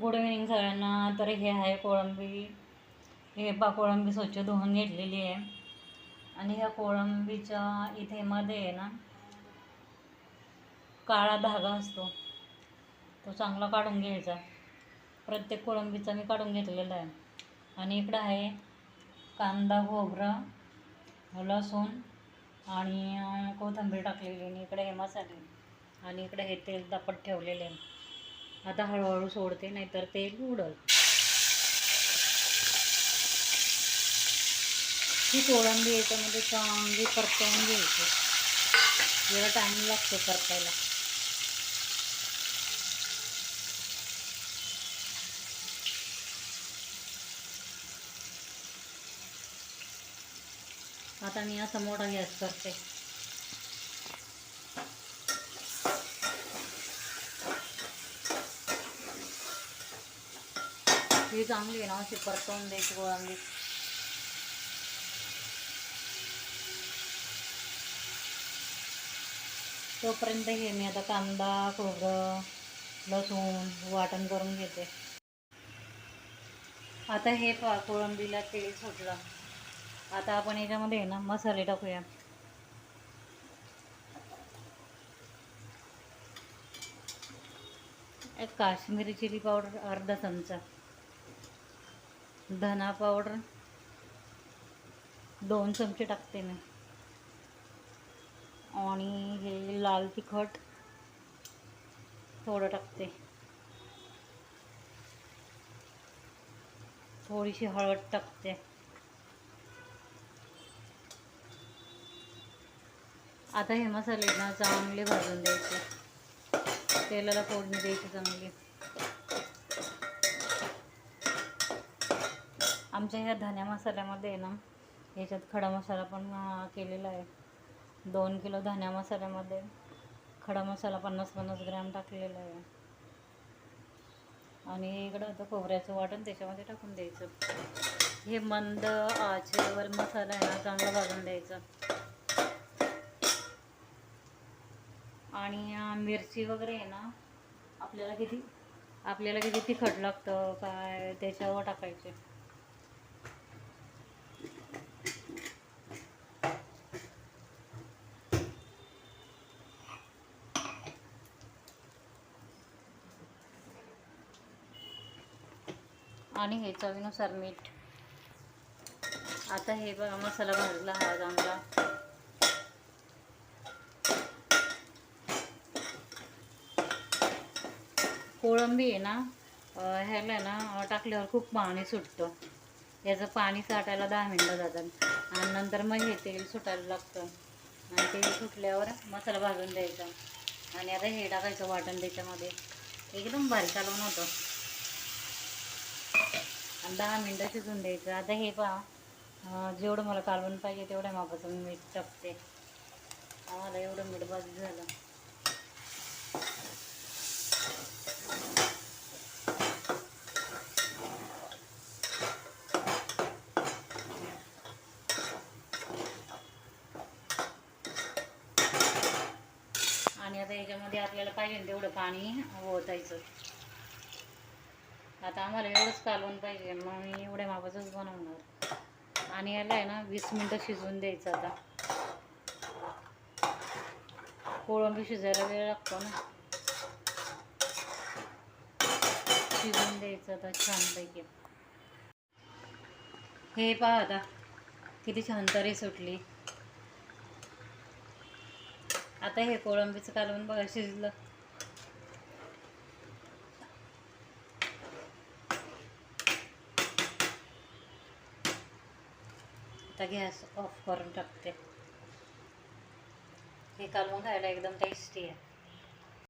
Good evening सगळ्यांना. तर हे आहे कोळंबी. हे पा कोळंबी स्वच्छ धुवून घेतलेली आहे. आणि ह्या कोळंबीच्या इथे मध्ये आहे ना काळा धागा असतो. तो चांगला काढून घ्यायचा. प्रत्येक कोळंबीचा मी काढून घेतलेला आहे. आणि इकडं आहे कांदा खोबरं लसूण आणि कोथंबीर कोथिंबीर टाकलेली आणि इकडे हे मसाले. आणि इकडे हे तेल दापट ठेवलेले आहे. आता हळूहळू सोडते नाहीतर तेल उडल ही कोळंबी याच्यामध्ये म्हणजे चांगली परतवून घ्यायची. जरा टाईम लागतो परतायला. आता मी असा मोठा गॅस करते. ही चांगली आहे ना अशी परतवून द्यायची कोळंबी तोपर्यंत हे मी आता कांदा खोबरं लसूण वाटण करून घेते. आता हे पा कोळंबीला तेल सुटलं आता आपण याच्यामध्ये ना मसाले टाकूया. एक काश्मीरी चिली पावडर अर्धा चमचा. धना पावडर दोन चमचे टाकते मी. आणि हे लाल तिखट थोडं टाकते. थोडीशी हळद टाकते. आता हे मसाले ना चांगले भाजून द्यायचे. तेलाला फोडणी द्यायची चांगली. आमच्या ह्या धन्या मसाल्यामध्ये आहे ना याच्यात खडा मसाला पण केलेला आहे. दोन किलो धन्या मसाल्यामध्ये खडा मसाला पन्नास पन्नास ग्रॅम टाकलेला आहे. आणि इकडं आता खोबऱ्याचं वाटण त्याच्यामध्ये टाकून द्यायचं. हे मंद आचेवर मसाला आहे ना चांगला भाजून द्यायचा. आणि मिरची वगैरे आहे ना आपल्याला किती आपल्याला किती तिखट लागतं काय त्याच्यावर टाकायचे. आणि हे चवीनुसार मीठ. आता हे बघा मसाला भाजला हा चांगला कोळंबी आहे ना ह्याला आहे ना टाकल्यावर खूप पाणी सुटतं. याचं पाणी साठायला दहा मिनटं जातात. आणि नंतर मग हे तेल सुटायला लागतं. आणि तेल सुटल्यावर मसाला भाजून द्यायचा. आणि आता हे टाकायचं वाटण त्याच्यामध्ये. एकदम भारी कालवण होतं दहा मिनटं शिजून द्यायचं. आता हे पहा. जेवढं मला कालवण पाहिजे तेवढ्या मापाचं. मी मीठ टाकते. आम्हाला एवढं मीठ भाजी झालं. आणि आता याच्यामध्ये आपल्याला पाहिजे तेवढं पाणी ओतायचं. आता आम्हाला एवढंच कालवण पाहिजे मग मी एवढ्या मापाचंच बनवणार. आणि याला आहे ना वीस मिनटं शिजवून द्यायचं आता. कोळंबी शिजायला वेळ लागतो ना. शिजवून द्यायचं आता छानपैकी. हे पहा आता किती छान तरी सुटली. आता हे कोळंबीचं कालवण बघा शिजलं. आता गॅस ऑफ करून टाकते. हे कालवण खायला एकदम टेस्टी आहे.